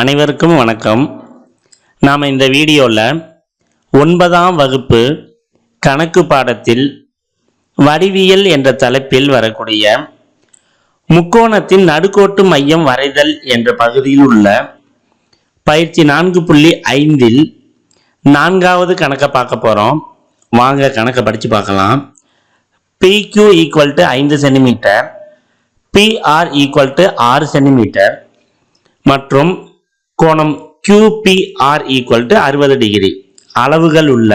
அனைவருக்கும் வணக்கம். நாம் இந்த வீடியோவில் ஒன்பதாம் வகுப்பு கணக்கு பாடத்தில் வடிவியல் என்ற தலைப்பில் வரக்கூடிய முக்கோணத்தின் நடுக்கோட்டு மையம் வரைதல் என்ற பகுதியில் உள்ள பயிற்சி நான்கு புள்ளி ஐந்தில் நான்காவது கணக்கை பார்க்க போகிறோம் வாங்க கணக்கை படித்து பார்க்கலாம். பிக்யூ ஈக்குவல் டு ஐந்து சென்டிமீட்டர் பிஆர் ஈக்குவல் டு ஆறு சென்டிமீட்டர் மற்றும் கோணம் QPR ஈக்குவல் டு அறுபது டிகிரி அளவுகள் உள்ள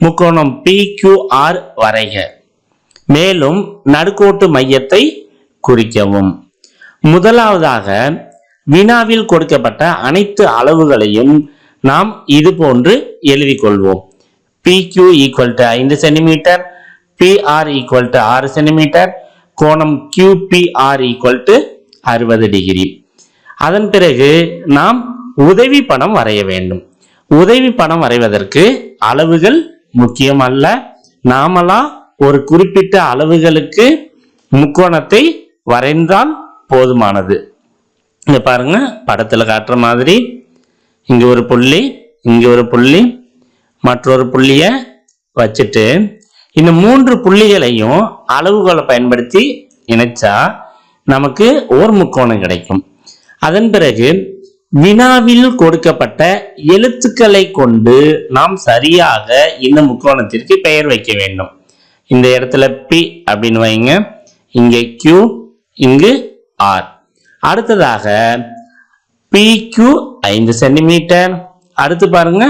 முக்கோணம் PQR வரைக. மேலும் நடுக்கோட்டு மையத்தை குறிக்கவும். முதலாவதாக வினாவில் கொடுக்கப்பட்ட அனைத்து அளவுகளையும் நாம் இது போன்று எழுதி கொள்வோம். PQ ஈக்குவல் டு ஐந்து சென்டிமீட்டர் PR ஈக்குவல் டு ஆறு சென்டிமீட்டர் கோணம் QPR ஈக்குவல் டு அறுபது டிகிரி அதன் பிறகு நாம் உதவி படம் வரைய வேண்டும். உதவி படம் வரைவதற்கு அளவுகள் முக்கியம் அல்ல நாமலா ஒரு குறிப்பிட்ட அளவுகளுக்கு முக்கோணத்தை வரைந்தால் போதுமானது. இங்க பாருங்க படத்துல காட்டுற மாதிரி. இங்க ஒரு புள்ளி இங்க ஒரு புள்ளி மற்றொரு புள்ளிய வச்சுட்டு இந்த மூன்று புள்ளிகளையும் அளவுகோலை பயன்படுத்தி இணைச்சா நமக்கு ஓர் முக்கோணம் கிடைக்கும். அதன் பிறகு வினாவில் கொடுக்கப்பட்ட எழுத்துக்களை கொண்டு நாம் சரியாக இந்த முக்கோணத்திற்கு பெயர் வைக்க வேண்டும். இந்த இடத்துல பி அப்படின்னு வைங்க. இங்கே கியூ இங்கு ஆர் அடுத்ததாக PQ ஐந்து சென்டிமீட்டர் அடுத்து பாருங்க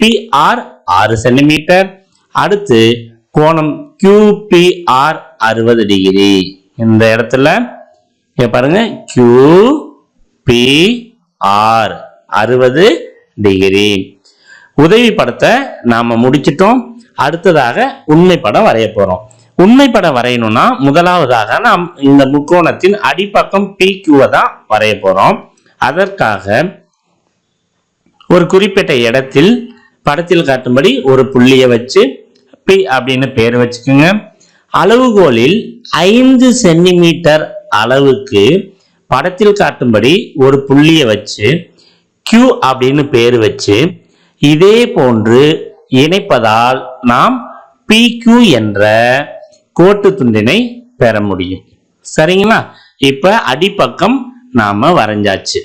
பிஆர் ஆறு சென்டிமீட்டர் அடுத்து கோணம் கியூபிஆர் அறுபது டிகிரி இந்த இடத்துல இங்க பி ஆர் அறுபது டிகிரி உதவி படத்தை நாம முடிச்சிட்டோம். அடுத்ததாக உண்மை படம் வரைய போறோம். உண்மை படம் வரையணும்னா முதலாவதாக நாம் இந்த முக்கோணத்தின் அடிப்பக்கம் PQ தான் வரைய போறோம். அதற்காக ஒரு குறிப்பிட்ட இடத்தில் படத்தில் காட்டும்படி ஒரு புள்ளியை வச்சு பி அப்படின்னு பேர் வச்சுக்கோங்க. அளவுகோலில் ஐந்து சென்டிமீட்டர் அளவுக்கு படத்தில் காட்டும்படி ஒரு புள்ளியை வச்சு கியூ அப்படின்னு பேர் வச்சு இதே போன்று இணைப்பதால் நாம் PQ என்ற கோட்டு துண்டினை பெற முடியும். சரிங்களா? இப்ப அடிப்பக்கம் நாம வரைஞ்சாச்சு.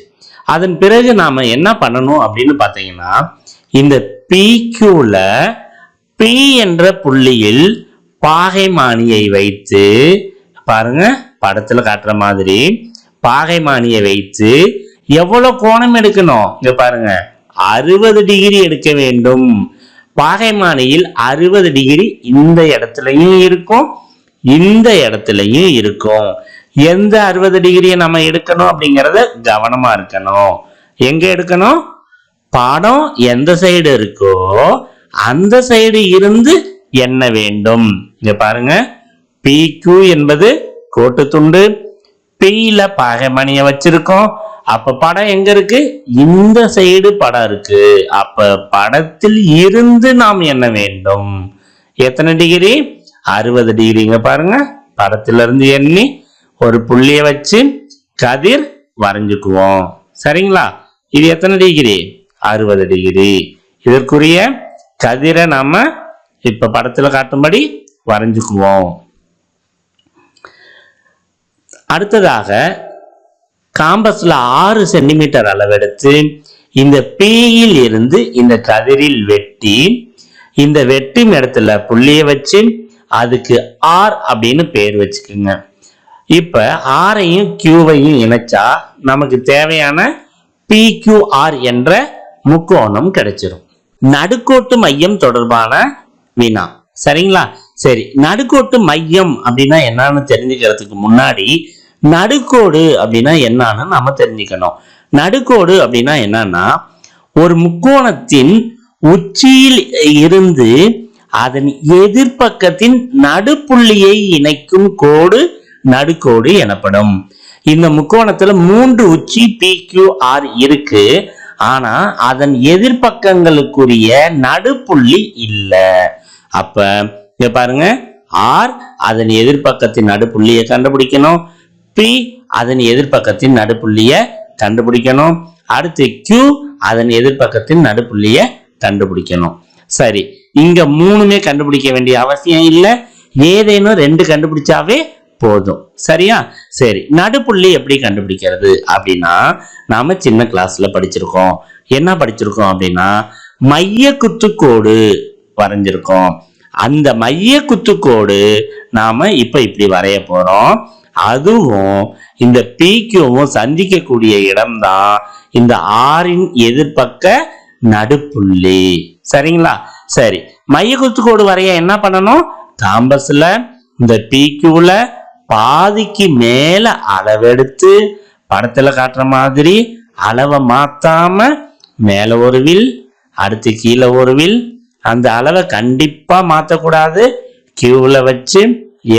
அதன் பிறகு நாம என்ன பண்ணணும் அப்படின்னு பார்த்தீங்கன்னா இந்த PQல P என்ற புள்ளியில் பாகைமானியை வைத்து பாருங்க படத்துல காட்டுற மாதிரி பாகைமானியை வைத்து எவ்வளவு கோணம் எடுக்கணும்? இங்க பாருங்க. அறுபது டிகிரி எடுக்க வேண்டும். பாகைமானியில் அறுபது டிகிரி இந்த இடத்துலயும் இருக்கும் இந்த இடத்துலயும் இருக்கும். எந்த அறுபது டிகிரியை நம்ம எடுக்கணும் அப்படிங்கறத கவனமா இருக்கணும். எங்க எடுக்கணும்? படம் எந்த சைடு இருக்கோ அந்த சைடு இருந்து எண்ண வேண்டும். இங்க பாருங்க. PQ என்பது கோட்டு துண்டு. Pல பாகைமணியை வச்சிருக்கோம். அப்ப படம் எங்க இருக்கு? இந்த சைடு படம் இருக்கு. அப்ப படத்தில் இருந்து நாம் என்ன வேண்டும்? எத்தனை டிகிரி அறுபது டிகிரிங்க பாருங்க. படத்திலிருந்து எண்ணி ஒரு புள்ளிய வச்சு கதிர் வரைஞ்சுக்குவோம். சரிங்களா? இது எத்தனை டிகிரி அறுபது டிகிரி இதற்குரிய கதிரை நாம இப்ப படத்துல காட்டும்படி வரைஞ்சுக்குவோம். அடுத்ததாக காம்பஸ்ல ஆறு சென்டிமீட்டர் அளவெடுத்து இந்த பீயில் இருந்து இந்த கதிரில் வெட்டி இந்த வெட்டும் இடத்துல புள்ளிய வச்சு அதுக்கு ஆர் அப்படின்னு பேர் வச்சுக்கோங்க. இப்ப ஆரையும் கியூவையும் இணைச்சா நமக்கு தேவையான PQR என்ற முக்கோணம் கிடைச்சிரும். நடுக்கோட்டு மையம் தொடர்பான வினா சரிங்களா? சரி நடுக்கோட்டு மையம் அப்படின்னா என்னன்னு தெரிஞ்சுக்கிறதுக்கு முன்னாடி நடுக்கோடு அப்படின்னா என்னன்னு நம்ம தெரிஞ்சுக்கணும். நடுக்கோடு அப்படின்னா என்னன்னா ஒரு முக்கோணத்தின் உச்சியில் இருந்து அதன் எதிர்ப்பக்கத்தின் நடுப்புள்ளியை இணைக்கும் கோடு நடுக்கோடு எனப்படும். இந்த முக்கோணத்துல மூன்று உச்சி பி குயூ ஆர் இருக்கு. ஆனா அதன் எதிர்ப்பக்கங்களுக்குரிய நடுப்புள்ளி இல்ல. அப்ப இங்க பாருங்க ஆர் அதன் எதிர்ப்பக்கத்தின் நடுப்புள்ளியை கண்டுபிடிக்கணும். பி அதன் எதிர்ப்பக்கத்தின் நடுப்புள்ளிய கண்டுபிடிக்கணும். அடுத்து கியூ அதன் எதிர்பக்கத்தின் நடுப்புள்ளிய கண்டுபிடிக்கணும். சரி இங்க மூணுமே கண்டுபிடிக்க வேண்டிய அவசியம் இல்லை. ஏதேனும் ரெண்டு கண்டுபிடிச்சாவே போதும். சரியா? சரி நடுப்புள்ளி எப்படி கண்டுபிடிக்கிறது? அப்படின்னா நாம சின்ன கிளாஸ்ல படிச்சிருக்கோம். என்ன படிச்சிருக்கோம் அப்படின்னா மைய குத்துக்கோடு வரைஞ்சிருக்கோம். அந்த மைய குத்துக்கோடு நாம இப்ப இப்படி வரைய போறோம். அதுவும் இந்த பிக்யூவும் சந்திக்கக்கூடிய இடம்தான் இந்த ஆறின் எதிர்பக்க நடுப்புள்ளி. சரிங்களா? சரி. மைய குத்துக்கோடு வரைய என்ன பண்ணணும்? காம்பஸ்ல இந்த பிக்யூல பாதிக்கு மேல அளவெடுத்து படத்துல காட்டுற மாதிரி அளவை மாத்தாம மேல ஒரு வில் அடுத்து கீழே ஒரு வில். அந்த அளவை கண்டிப்பா மாத்தக்கூடாது. கியூல வச்சு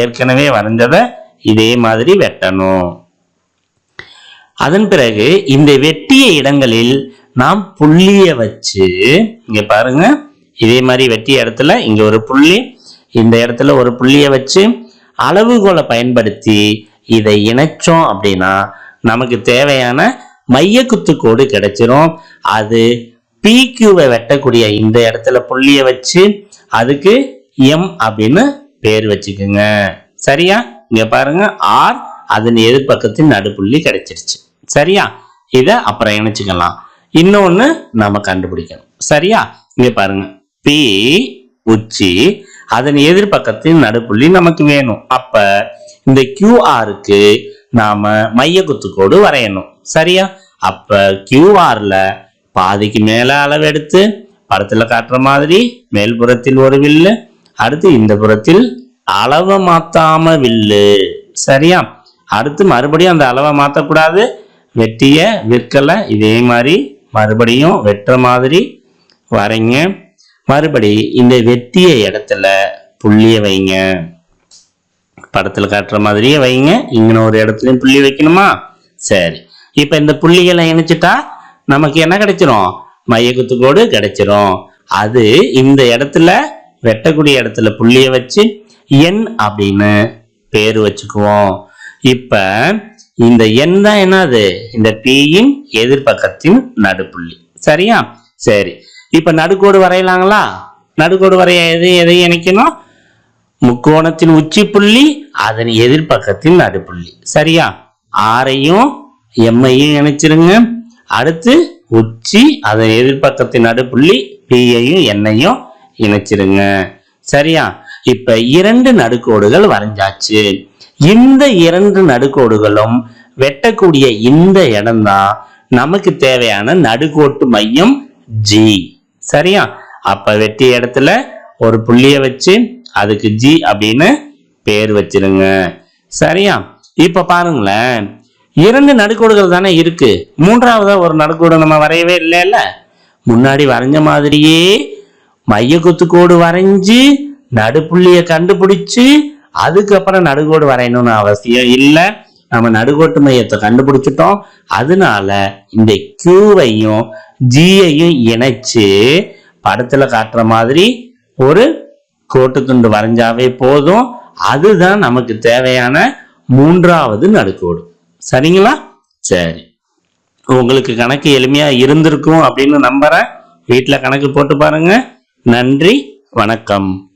ஏற்கனவே வரைஞ்சதை இதே மாதிரி வெட்டணும். அதன் பிறகு இந்த வெட்டிய இடங்களில் நாம் புள்ளிய வச்சு இங்க பாருங்க இதே மாதிரி வெட்டிய இடத்துல இங்க ஒரு புள்ளி இந்த இடத்துல ஒரு புள்ளிய வச்சு அளவுகோலை பயன்படுத்தி இதை இணைச்சோம் அப்படின்னா நமக்கு தேவையான மையக்குத்து கோடு கிடைச்சிரும். அது பிக்யூவை வெட்டக்கூடிய இந்த இடத்துல புள்ளிய வச்சு அதுக்கு எம் அப்படின்னு பேர் வச்சுக்குங்க. சரியா? இங்க பாருங்க ஆர் அதன் எதிர்பக்கத்தின் நடுப்புள்ளி கிடைச்சிருச்சு. சரியா? இத அப்புறம் இணைச்சுக்கலாம். இன்னொன்னு நம்ம கண்டுபிடிக்கணும். சரியா? இங்க பாருங்க. பி உச்சி அதன் எதிர்பக்கத்தின் நடுப்புள்ளி நமக்கு வேணும். அப்ப இந்த கியூஆருக்கு நாம மைய குத்துக்கோடு வரையணும். சரியா? அப்ப கியூஆர்ல பாதிக்கு மேல அளவெடுத்து படத்துல காட்டுற மாதிரி மேல்புறத்தில் ஒரு வில்லு அடுத்து இந்த புறத்தில் அளவை மாத்தாம வில்லு சரியா? அடுத்து மறுபடியும் அந்த அளவை மாத்தக்கூடாது. வெட்டிய விற்கலை இதே மாதிரி மறுபடியும் வெட்டுற மாதிரி வரைங்க. மறுபடி இந்த வெட்டிய இடத்துல புள்ளிய வைங்க. படத்தில் காட்டுற மாதிரியே வைங்க. இங்கே ஒரு இடத்துலையும் புள்ளி வைக்கணுமா? சரி. இப்போ இந்த புள்ளிகளை இணைச்சிட்டா நமக்கு என்ன கிடைச்சிரும்? மையக்குத்துக்கோடு கிடைச்சிரும். அது இந்த இடத்துல வெட்டக்கூடிய இடத்துல புள்ளிய வச்சு எண் அப்படின்னு பேர் வச்சுக்குவோம். இப்ப இந்த எண் தான் என்னது? இந்த பியின் எதிர்பக்கத்தின் நடுப்புள்ளி. சரியா? சரி. இப்ப நடுக்கோடு வரையலாங்களா? நடுக்கோடு வரைய எது எதை இணைக்கணும்? முக்கோணத்தின் உச்சி புள்ளி அதன் எதிர்பக்கத்தின் நடுப்புள்ளி. சரியா? ஆரையும் எம்மையும் இணைச்சிருங்க. அடுத்து உச்சி அதன் எதிர்பக்கத்தின் நடுப்புள்ளி பியையும் எண்ணையும் இணைச்சிருங்க. சரியா? இப்ப இரண்டு நடுக்கோடுகள் வரைஞ்சாச்சு. இந்த இரண்டு நடுக்கோடுகளும் வெட்டக்கூடிய இந்த இடம்தான் நமக்கு தேவையான நடுக்கோட்டு மையம் ஜி சரியா? அப்ப வெட்டிய இடத்துல ஒரு புள்ளிய வச்சு அதுக்கு ஜி அப்படின்னு பேர் வச்சிருங்க. சரியா? இப்ப பாருங்களேன். இரண்டு நடுக்கோடுகள் தானே இருக்கு. மூன்றாவதா ஒரு நடுக்கோடு நம்ம வரையவே இல்லைல்ல? முன்னாடி வரைஞ்ச மாதிரியே மைய குத்துக்கோடு வரைஞ்சு நடுப்புள்ளிய கண்டுபிடிச்சு அதுக்கப்புறம் நடுக்கோடு வரையணும்னு அவசியம் இல்லை. நம்ம நடுக்கோட்டு மையத்தை கண்டுபிடிச்சிட்டோம். அதனால இந்த கியூவையும் ஜியையும் இணைச்சு படத்துல காட்டுற மாதிரி ஒரு கோட்டு துண்டு வரைஞ்சாவே போதும். அதுதான் நமக்கு தேவையான மூன்றாவது நடுக்கோடு சரிங்களா? சரி. உங்களுக்கு கணக்கு எளிமையா இருந்திருக்கும் அப்படின்னு நம்புறேன். வீட்டில் கணக்கு போட்டு பாருங்க. நன்றி வணக்கம்.